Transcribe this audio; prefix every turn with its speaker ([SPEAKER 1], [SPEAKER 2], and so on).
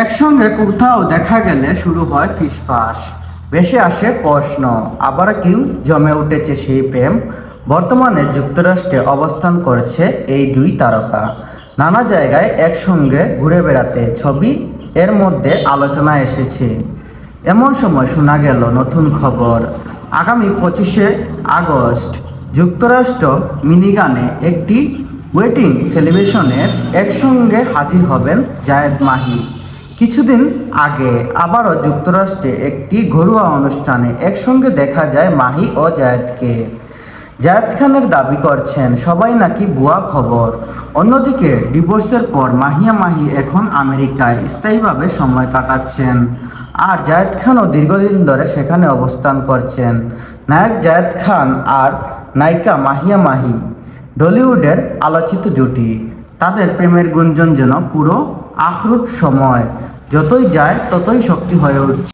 [SPEAKER 1] একসঙ্গে কোথাও দেখা গেলে শুরু হয় ফিসফাস। ভেসে আসে প্রশ্ন। আবার কেউ জমে উঠেছে সেই প্রেম। বর্তমানে যুক্তরাষ্ট্রে অবস্থান করছে এই দুই তারকা। নানা জায়গায় একসঙ্গে ঘুরে বেড়াতে ছবি এর মধ্যে আলোচনা এসেছে। এমন সময় শোনা গেল নতুন খবর। আগামী পঁচিশে আগস্ট যুক্তরাষ্ট্র মিনিগানে একটি ওয়েটিং সেলিব্রেশনের একসঙ্গে হাজির হবেন জায়েদ মাহি। কিছুদিন আগে আবারও যুক্তরাষ্ট্রে একটি ঘরোয়া অনুষ্ঠানে একসঙ্গে দেখা যায় মাহি ও জায়েদকে। জায়েদ খানের দাবি করছেন, সবাই নাকি ভুয়া খবর। অন্যদিকে, ডিভোর্সের পর মাহিয়া মাহি এখন আমেরিকায় স্থায়ীভাবে সময় কাটাচ্ছেন। আর জায়েদ খানও দীর্ঘদিন ধরে সেখানে অবস্থান করছেন। নায়ক জায়েদ খান আর নায়িকা মাহিয়া মাহি ডলিউডের আলোচিত জুটি। তাদের প্রেমের গুঞ্জন যেন পুরো আখরুট সময় যতই যায় ততই শক্তি হয়ে উঠছে।